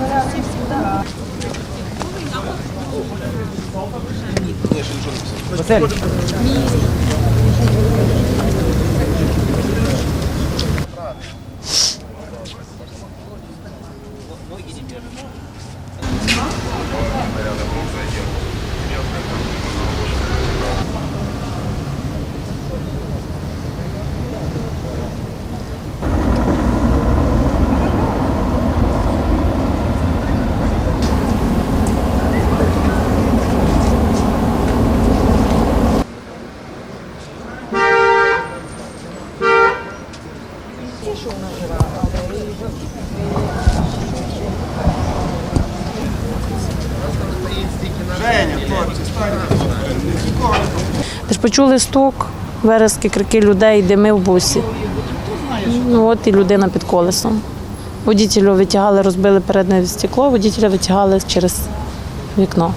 Василь. Ну, ж почули стук, верески, крики людей, дими в бусі. Ну от і людина під колесом. Водітелю витягали, розбили переднє стекло, водітеля витягали через вікно.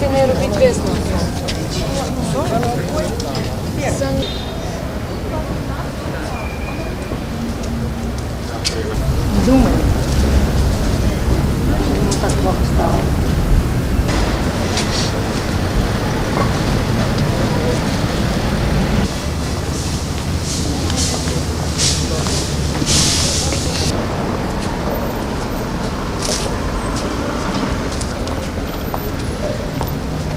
Дайте, не робіть висновки. Думаю,